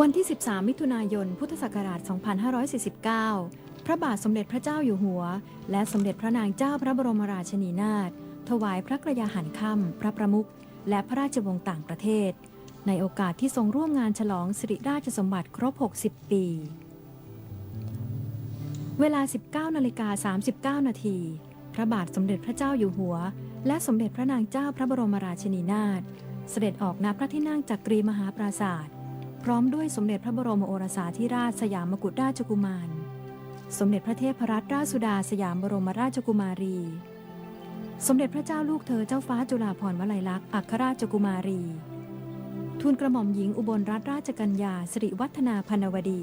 วันที่ 13 มิถุนายน พุทธศักราช 2549 พระบาทสมเด็จพระเจ้าอยู่หัว และสมเด็จพระนางเจ้าพระบรมราชินีนาถ ถวายพระกระยาหารค่ำ พระประมุข และพระราชวงศ์ต่างประเทศ ในโอกาสที่ทรงร่วมงานฉลองสิริราชสมบัติครบ 60 ปี เวลา 19นาฬิกา39 นาที พระบาทสมเด็จพระเจ้าอยู่หัว และสมเด็จพระนางเจ้าพระบรมราชินีนาถ เสด็จออกณพระที่นั่งจักกรีมหาปราศาสตร์ พร้อมด้วยสมเด็จพระบรมโอรสาธิราชสยามกุฎราชกุมาร สมเด็จพระเทพรัตนราชสุดาสยามบรมราชกุมารี สมเด็จพระเจ้าลูกเธอเจ้าฟ้าจุฬาภรณ์วลัยลักษณ์อัครราชกุมารี ทูลกระหม่อมหญิงอุบลรัตนราชกัญญาสิริวัฒนาพนวดี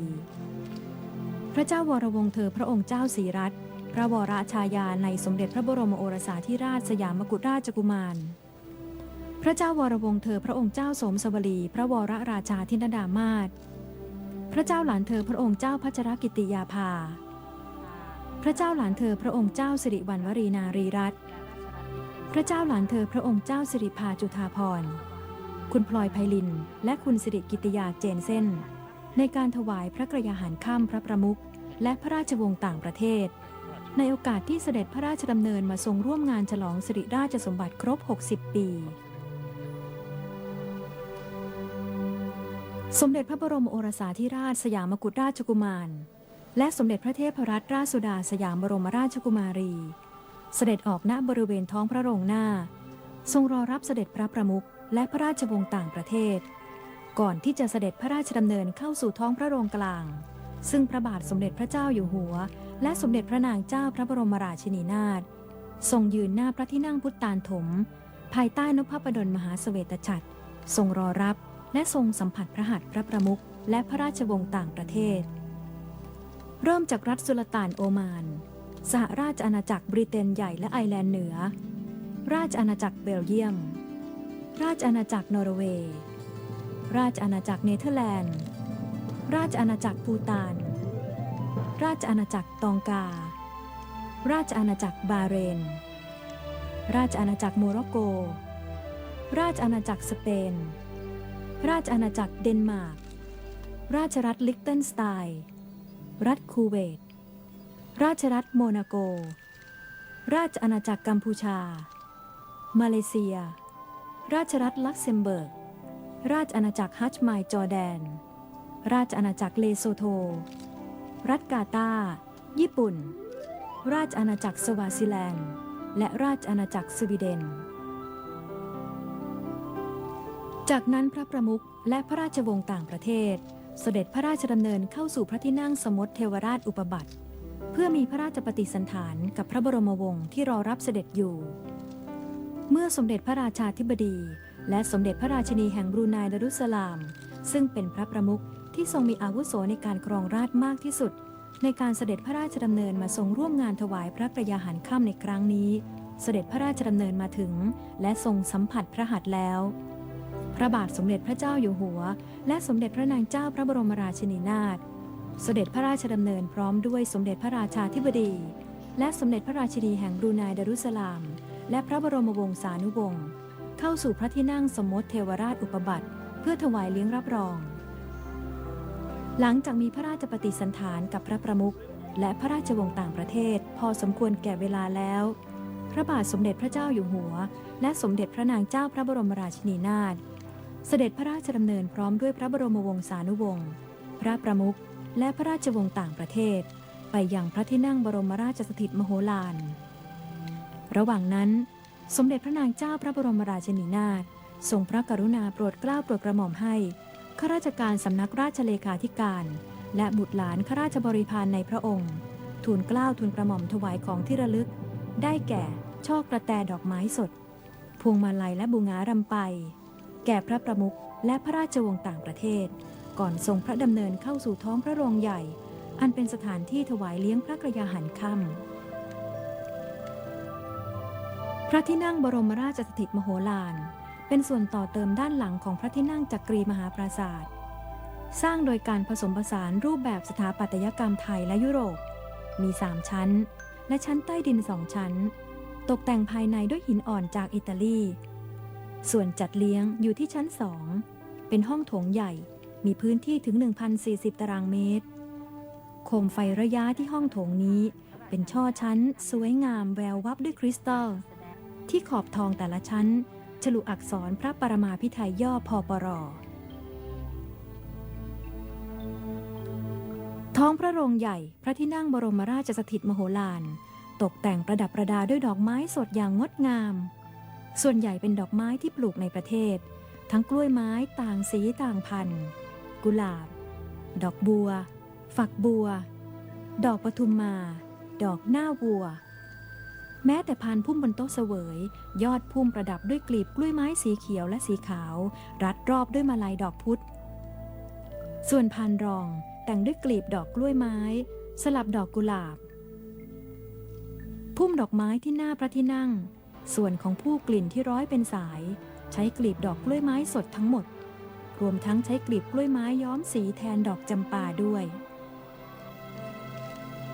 พระเจ้าวรวงศ์เธอพระองค์เจ้าศรีรัตน์พระวรชายาในสมเด็จพระบรมโอรสาธิราชสยามกุฎราชกุมาร พระเจ้าวรวงเธอพระองค์เจ้าสมสวลี พระวรราชาธินดามาศพระเจ้าหลานเธอพระองค์เจ้าพัชรกิติยาภา พระเจ้าหลานเธอพระองค์เจ้าสิริวัณวรีนารีรัตน์พระเจ้าหลานเธอพระองค์เจ้าสิริภาจุธาพร คุณพลอยไพลิน และคุณสิริกิติยาเจนเส้นในการถวายพระกระยาหารข้ามพระประมุขและพระราชวงศ์ต่างประเทศ ในโอกาสที่เสด็จพระราชดำเนินมาทรงร่วมงานฉลองสิริราชสมบัติครบ 60 ปี สมเด็จพระบรมโอรสาธิราชสยามกุฎราชกุมาร และสมเด็จพระเทพรัตนราชสุดาสยามบรมราชกุมารี เสด็จออกณบริเวณท้องพระโรงหน้า ทรงรอรับเสด็จพระประมุขและพระราชวงศ์ต่างประเทศ ก่อนที่จะเสด็จพระราชดำเนินเข้าสู่ท้องพระโรงกลาง ซึ่งพระบาทสมเด็จพระเจ้าอยู่หัว และสมเด็จพระนางเจ้าพระบรมราชินีนาถทรงยืนหน้าพระที่นั่งพุทธานถม ภายใต้นพพดลมหาเสวตฉัตรทรงรอรับ และทรงสัมผัสพระหัตถ์พระประมุขและพระราชวงศ์ต่างประเทศ เริ่มจากรัฐสุลต่านโอมาน สหราชอาณาจักรบริเตนใหญ่และไอร์แลนด์เหนือ ราชอาณาจักรเบลเยียม ราชอาณาจักรนอร์เวย์ ราชอาณาจักรเนเธอร์แลนด์ ราชอาณาจักรปูตาน ราชอาณาจักรตองกา ราชอาณาจักรบาเรน ราชอาณาจักรโมร็อกโก ราชอาณาจักรสเปน ราชอาณาจักรเดนมาร์ก ราชรัฐลิกเทนสไตน์รัฐคูเวต ราชรัฐโมนาโก ราชอาณาจักรกัมพูชา มาเลเซีย ราชรัฐลักเซมเบิร์ก ราชอาณาจักรฮัจไมจอร์แดน ราชอาณาจักรเลโซโท รัฐกาตาญี่ปุ่น ราชอาณาจักรสวาซิแลนด์ และราชอาณาจักรสวีเดน จากนั้นพระประมุขและพระราชวงศ์ต่างประเทศ เสด็จพระราชดำเนินเข้าสู่พระที่นั่งสมมติเทวราชอุปบัติ เพื่อมีพระราชปฏิสันถานกับพระบรมวงศ์ที่รอรับเสด็จอยู่ เมื่อสมเด็จพระราชาธิบดี และสมเด็จพระราชนีแห่งบรูไนดารุสลาม ซึ่งเป็นพระประมุขที่ทรงมีอาวุโสในการครองราชมากที่สุด ในการเสด็จพระราชดำเนินมาทรงร่วมงานถวายพระกระยาหารค่ำในครั้งนี้ เสด็จพระราชดำเนินมาถึง และทรงสัมผัสพระหัตถ์แล้ว พระบาทสมเด็จพระเจ้าอยู่หัว และสมเด็จพระนางเจ้าพระบรมราชินีนาถเสด็จพระราชดำเนินพร้อมด้วยสมเด็จพระราชาธิบดี และสมเด็จพระราชินีแห่งบรูไนดารุสสลาม และพระบรมวงศานุวงศ์เข้าสู่พระที่นั่งสมมติเทวราชอุปบัติ เพื่อถวายเลี้ยงรับรอง หลังจากมีพระราชปฏิสันถานกับพระประมุขและพระราชวงศ์ต่างประเทศ พอสมควรแก่เวลาแล้ว พระบาทสมเด็จพระเจ้าอยู่หัว และสมเด็จพระนางเจ้าพระบรมราชินีนาถ เสด็จพระราชดำเนินพร้อมด้วยพระบรมวงศานุวงศ์ พระประมุข และพระราชวงศ์ต่างประเทศ ไปยังพระที่นั่งบรมราชสถิตมโหฬาร ระหว่างนั้น สมเด็จพระนางเจ้าพระบรมราชินีนาถทรงพระกรุณาโปรดเกล้าโปรดกระหม่อมให้ ข้าราชการสำนักราชเลขาธิการ และบุตรหลานข้าราชบริพารในพระองค์ ทูลเกล้าทูลกระหม่อมถวายของที่ระลึก ได้แก่ ช่อกระแตดอกไม้สด พวงมาลัยและบูงารำไป แก่พระประมุขและพระราชวงศ์ต่างประเทศ ก่อนทรงพระดำเนินเข้าสู่ท้องพระโรงใหญ่ อันเป็นสถานที่ถวายเลี้ยงพระกระยาหารค่ำพระที่นั่งบรมราชสถิตมโหฬารเป็นส่วนต่อเติมด้านหลังของพระที่นั่งจักรีมหาปราศาสตร์สร้างโดยการผสมผสานรูปแบบสถาปัตยกรรมไทยและยุโรป มี 3 ชั้น และชั้นใต้ดินสองชั้น ตกแต่งภายในด้วยหินอ่อนจากอิตาลี ส่วนจัดเลี้ยงอยู่ที่ชั้นสอง เป็นห้องโถงใหญ่ มีพื้นที่ถึง 1,040 ตารางเมตร โคมไฟระยะที่ห้องโถงนี้ เป็นช่อชั้น สวยงามแวววับด้วยคริสตัล ที่ขอบทองแต่ละชั้น ฉลุอักษรพระปรมาพิไทยย่อพอปรท้องพระโรงใหญ่พระที่นั่งบรมราชสถิตมโหฬารตกแต่งประดับประดาด้วยดอกไม้สดอย่างงดงาม ส่วนใหญ่เป็นดอกไม้ที่ปลูกในประเทศ ทั้งกล้วยไม้ต่างสีต่างพันธุ์กุหลาบ ดอกบัว ฝักบัว ดอกปทุมมา ดอกหน้าวัว แม้แต่พานพุ่มบนโต๊ะเสวย ยอดพุ่มประดับด้วยกลีบกล้วยไม้สีเขียวและสีขาว รัดรอบด้วยมาลัยดอกพุธส่วนพานรองแต่งด้วยกลีบดอกกล้วยไม้ สลับดอกกุหลาบ พุ่มดอกไม้ที่หน้าพระที่นั่ง ส่วนของผู้กลิ่นที่ร้อยเป็นสาย ใช้กลีบดอกกล้วยไม้สดทั้งหมด รวมทั้งใช้กลีบกล้วยไม้ย้อมสีแทนดอกจำปาด้วย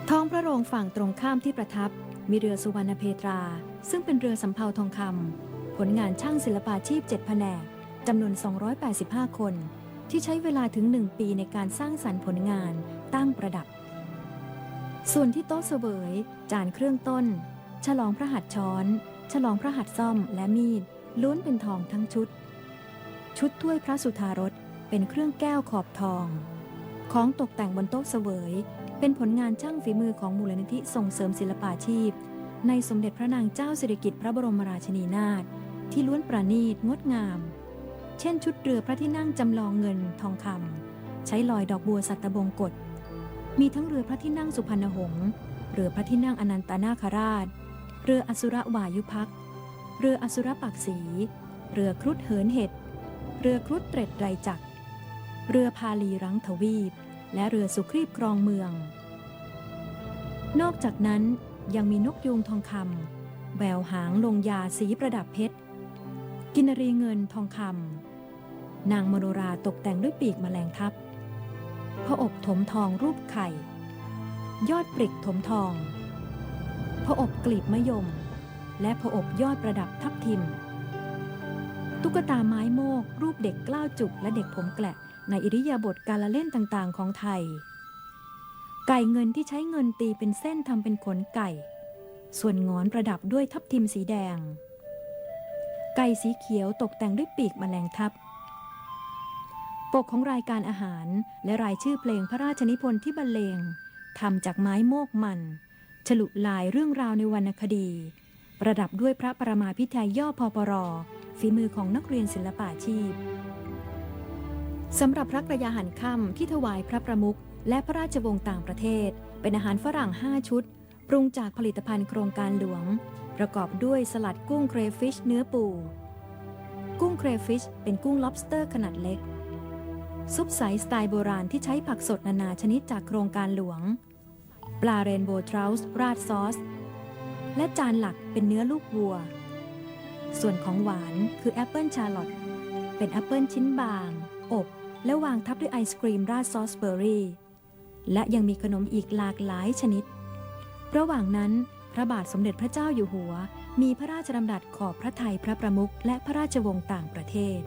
ท้องพระโรงฝั่งตรงข้ามที่ประทับ มีเรือสุวรรณเพตรา ซึ่งเป็นเรือสำเภาทองคำผลงานช่างศิลปาชีพ7แผนกจำนวน 285 คน ที่ใช้เวลาถึง 1 ปีในการสร้างสรรค์ผลงานตั้งประดับ ส่วนที่โต๊ะเสวยจานเครื่องต้น ฉลองพระหัตถ์ช้อน ฉลองพระหัตถ์ซ่อมและมีดล้วนเป็นทองทั้งชุด ชุดถ้วยพระสุธารสเป็นเครื่องแก้วขอบทอง ของตกแต่งบนโต๊ะเสวย เป็นผลงานช่างฝีมือของมูลนิธิส่งเสริมศิลปาชีพ ในสมเด็จพระนางเจ้าสิริกิติ์พระบรมราชินีนาถที่ล้วนประณีตงดงาม เช่นชุดเรือพระที่นั่งจำลองเงินทองคำใช้ลอยดอกบัวสัตบงกฎมีทั้งเรือพระที่นั่งสุพรรณหงษ์เรือพระที่นั่งอนันตนาคราช เรืออสุรวายุพัก เรืออสุรปักษีเรือครุฑเหินเห็ด เรือครุฑเตร็ดไรจัก เรือพาลีรังทวีป และเรือสุครีบครองเมือง นอกจากนั้นยังมีนกยูงทองคำแววหางลงยาสีประดับเพชร กินรีเงินทองคำนางมโนราตกแต่งด้วยปีกแมลงทับพระอบถมทองรูปไข่ ยอดปริกถมทอง พระอบกลีบมะยม และพระอบยอดประดับทับทิม ตุ๊กตาไม้โมก รูปเด็กกล้าวจุกและเด็กผมแกละในอิริยาบถการละเล่นต่างๆ ของไทย ไก่เงินที่ใช้เงินตีเป็นเส้นทำเป็นขนไก่ ส่วนงอนประดับด้วยทับทิมสีแดง ไก่สีเขียวตกแต่งด้วยปีกแมลงทับ ปกของรายการอาหารและรายชื่อเพลงพระราชนิพนธ์ที่บรรเลงทำจากไม้โมกมัน ฉลุลายเรื่องราวในวรรณคดี ประดับด้วยพระประมาพิไทยย่อพอปรฝีมือของนักเรียนศิลปาชีพสำหรับพระกระยาหันค่ำที่ถวายพระประมุขและพระราชวงศ์ต่างประเทศ เป็นอาหารฝรั่ง 5 ชุด ปรุงจากผลิตภัณฑ์โครงการหลวง ประกอบด้วยสลัดกุ้งเครฟิชเนื้อปู กุ้งเครฟิชเป็นกุ้ง lobster ขนาดเล็ก ซุปใสสไตล์โบราณที่ใช้ผักสดนานาชนิดจากโครงการหลวง ปลาเรนโบว์ทราสราดซอส และจานหลักเป็นเนื้อลูกวัว ส่วนของหวานคือแอปเปิลชาร์ลอตเป็นแอปเปิลชิ้นบาง อบ และวางทับด้วยไอศกรีมราดซอสเบอร์รี่ และยังมีขนมอีกหลากหลายชนิด ระหว่างนั้นพระบาทสมเด็จพระเจ้าอยู่หัว มีพระราชดำรัสขอบพระทัยพระประมุขและพระราชวงศ์ต่างประเทศ